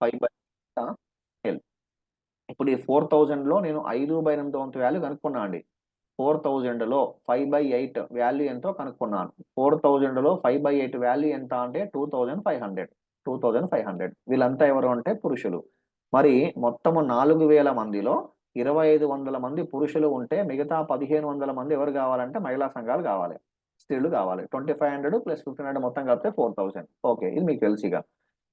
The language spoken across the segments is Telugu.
ఫైవ్ బై ఎల్ ఇప్పుడు ఈ ఫోర్ థౌజండ్లో నేను ఐదు బై ఎనిమిది వంతు వాల్యూ కనుక్కున్నా అండి. ఫోర్ థౌజండ్లో ఫైవ్ బై ఎయిట్ వాల్యూ ఎంతో కనుక్కున్నాను. ఫోర్ థౌజండ్లో ఫైవ్ బై ఎయిట్ వాల్యూ ఎంత అంటే two thousand five hundred. Two thousand five hundred. వీళ్ళంతా ఎవరు అంటే పురుషులు. మరి మొత్తము నాలుగు వేల మందిలో ఇరవై ఐదు వందల మంది పురుషులు ఉంటే మిగతా పదిహేను వందల మంది ఎవరు కావాలంటే మహిళా సంఘాలు కావాలి. స్త్రీలు కావాలి. Twenty five hundred plus fifteen hundred మొత్తం కలిపితే ఫోర్ థౌసండ్ ఓకే. ఇది మీకు తెలిసిగా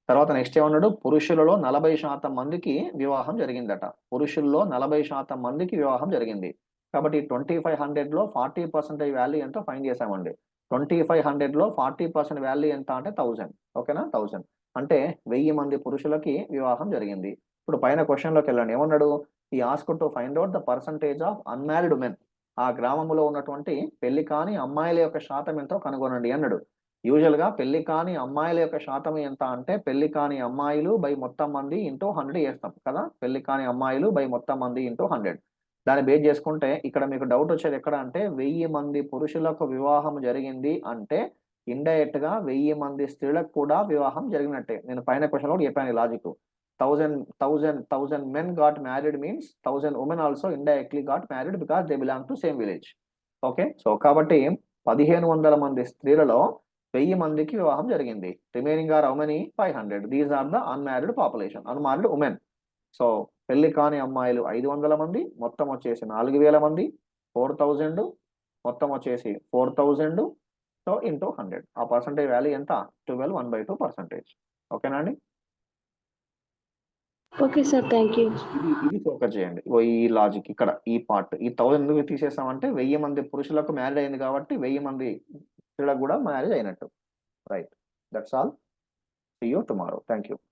తర్వాత నెక్స్ట్ ఏమన్నాడు? పురుషులలో నలభై శాతం మందికి వివాహం జరిగిందట. పురుషుల్లో నలభై శాతం మందికి వివాహం జరిగింది. కాబట్టి ట్వంటీ ఫైవ్ హండ్రెడ్లో ఫార్టీ పర్సెంటేజ్ వాల్యూ ఎంతో ఫైన్ చేసామండి ట్వంటీ ఫైవ్ హండ్రెడ్లో ఫార్టీ పర్సెంట్ వాల్యూ ఎంత అంటే థౌసండ్ ఓకేనా? థౌసండ్ అంటే వెయ్యి మంది పురుషులకి వివాహం జరిగింది. ఇప్పుడు పైన క్వశ్చన్లోకి వెళ్ళండి. ఏమన్నాడు? ఈ ask to find out the percentage of unmarried women ఆ గ్రామంలో ఉన్నటువంటి పెళ్ళి కాని అమ్మాయిల యొక్క శాతం ఎంతో కనుగొనండి అన్నాడు. యూజువల్గా పెళ్ళి కాని అమ్మాయిల యొక్క శాతం ఎంత అంటే పెళ్ళి కాని అమ్మాయిలు బై మొత్తం మంది ఇంటూ హండ్రెడ్ చేస్తాం కదా? పెళ్ళి కాని అమ్మాయిలు బై మొత్తం మంది ఇంటూ హండ్రెడ్ దాన్ని బేస్ చేసుకుంటే ఇక్కడ మీకు డౌట్ వచ్చేది ఎక్కడ అంటే వెయ్యి మంది పురుషులకు వివాహం జరిగింది అంటే ఇండైరెక్ట్గా వెయ్యి మంది స్త్రీలకు కూడా వివాహం జరిగినట్టే. నేను పైన క్వశ్చన్ కూడా చెప్పాను logic thousand thousand thousand men got married means thousand women also indirectly got married because they belong to same village okay so కాబట్టి పదిహేను వందల మంది స్త్రీలలో వెయ్యి మందికి వివాహం జరిగింది. Remaining are many five hundred. These are the unmarried population. Unmarried women. So పెళ్ళి కాని అమ్మాయిలు ఐదు వందల మంది మొత్తం వచ్చేసి నాలుగు వేల మంది ఫోర్ థౌజండ్ మొత్తం వచ్చేసి four thousand so into hundred. ఆ పర్సంటేజ్ వాల్యూ ఎంత? Twelve one by two percentage. ఓకేనా అండి? Okay sir thank you. ఇది ఫోకస్ చేయండి. ఈ లాజిక్ ఇక్కడ ఈ పార్ట్. ఈ థౌసండ్ ఎందుకు తీసేసామంటే వెయ్యి మంది పురుషులకు మ్యారేజ్ అయింది కాబట్టి వెయ్యి మంది స్త్రీలకు కూడా మ్యారేజ్ అయినట్టు. Right. That's all. See you tomorrow thank you